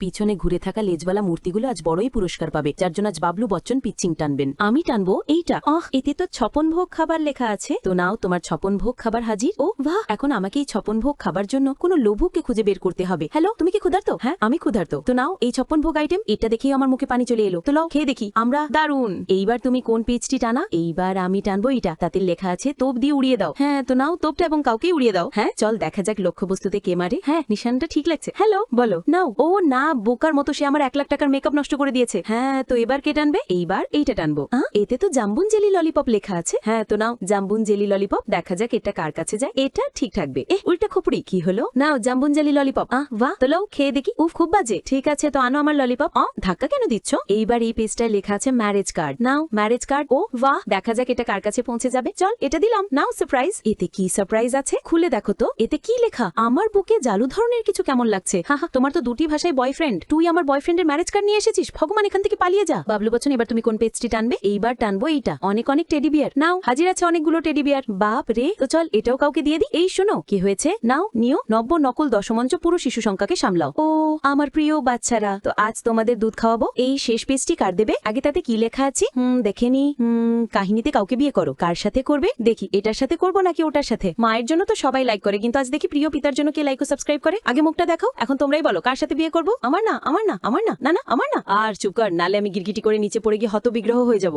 পিছনে ঘুরে থাকা লেজওয়ালা মূর্তিগুলো আজ বড়ই পুরস্কার পাবে, যার জন্য আজ বাবলু বচ্চন পিচ্চিং টানবেন। আমি টানবো এইটা। আহ, এতে তো ছপন ভোগ খাবার লেখা আছে। তো নাও তোমার ছপন ভোগ খাবার হাজির। ও, বাহ, এখন আমাকে এই ছপন ভোগ খাবার জন্য কোনো লোভুককে খুঁজে বের করতে হবে। হ্যালো, তুমি কি ক্ষুধার্ত? হ্যাঁ আমি ক্ষুধার্ত। তো নাও এই ছপন ভোগ আইটেম এটা দেখেই আমার মুখে পানি চলে এলো। তো লাও খেয়ে দেখি। আমরা দারুণ এইবার তুমি কোন পেজটি টানা? এইবার আমি টানবো এটা তাতে লেখা আছে, তোপ দিয়ে উড়িয়ে দাও। হ্যাঁ তো নাও তোপটা এবং কাউকে উড়িয়ে দাও। হ্যাঁ চল দেখা যাক লক্ষ্যবস্তুতে কে মারে। হ্যাঁ নিশানটা ঠিক লাগছে। হ্যালো, বলো। নাও। ও, না বোকার মতো সে আমার এক লাখ টাকার মেকআপ নষ্ট করে দিয়েছে। হ্যাঁ তো এবার কে টানবে? এইবার এইটা টানবো। এতে তো জাম্বুন জেলি ললিপপ লেখা আছে। হ্যাঁ তো নাও, জাম্বুন জেলি ললিপপ দেখা যাক এটা কার কাছে যায়। এটা ঠিক থাকবে। এ উল্টা খুপড়ি, কি হলো? নাও, জাম্বুন জেলি ললিপপ আহ, বাহ, তো লাও, খেয়ে দেখি। উফ, খুব বাজে। ঠিক আছে, তো আনো আমার ললিপপ অ, ধাক্কা কেন দিচ্ছ? এইবার এই পেজটায় লেখা আছে ম্যারেজ কার্ড নাও ম্যারেজ কার্ড ও, বাহ, দেখা যাক এটা কার কাছে পৌঁছে যাবে। চল, এটা দিলাম। নাও সারপ্রাইজ এতে কি সারপ্রাইজ আছে? খুলে দেখো তো। এতে কি লেখা? আমার বুকে জালু ধরনের কিছু কেমন লাগছে? হা হা, তোমার তো দুটি ভাষায় বয়ফ্রেন্ড তুই আমার বয়ফ্রেন্ডের ম্যারেজ কার্ড নিয়ে এসেছিস? ভগবান, এখান থেকে পালিয়ে যা। বাবলু বচ্চন, এবার তুমি কোন পেজটি টানবে? এইবার টানবো এইটা। অনেক অনেক টেডি বিয়ার নাও, হাজির আছে অনেকগুলো টেডি বিয়ার বাপ রে, তো চল, এটাও কাউকে দিয়ে দি। এই শোনো, কি হয়েছে? নাও, নিও, নব্য নকল দশমঞ্চ পুরো শিশু সংখ্যাকে সামলাও। ও, আমার প্রিয় বাচ্চারা, তো আজ তোমাদের দুধ খাওয়াবো। এই শেষ পেজটি কার দেবে? আগে তাতে কি লেখা আছে? হুম, দেখে নি। হুম, কাহিনীতে কাউকে বিয়ে করো। কার সাথে করবে? দেখি, এটার সাথে করব নাকি ওটার সাথে? মায়ের জন্য তো সবাই লাইক করে, কিন্তু আজ দেখি প্রিয় পিতার জন্য কে লাইক ও সাবস্ক্রাইব করে? আগে মুখটা দেখাও, এখন তোমরাই বলো, কার সাথে বিয়ে করব? আমার না আমার না আমার না না না, আমার না। আর চুপ কর, নালে আমি গিরগিটি করে নিচে পড়ে গিয়ে হতবিগ্রহ হয়ে যাব।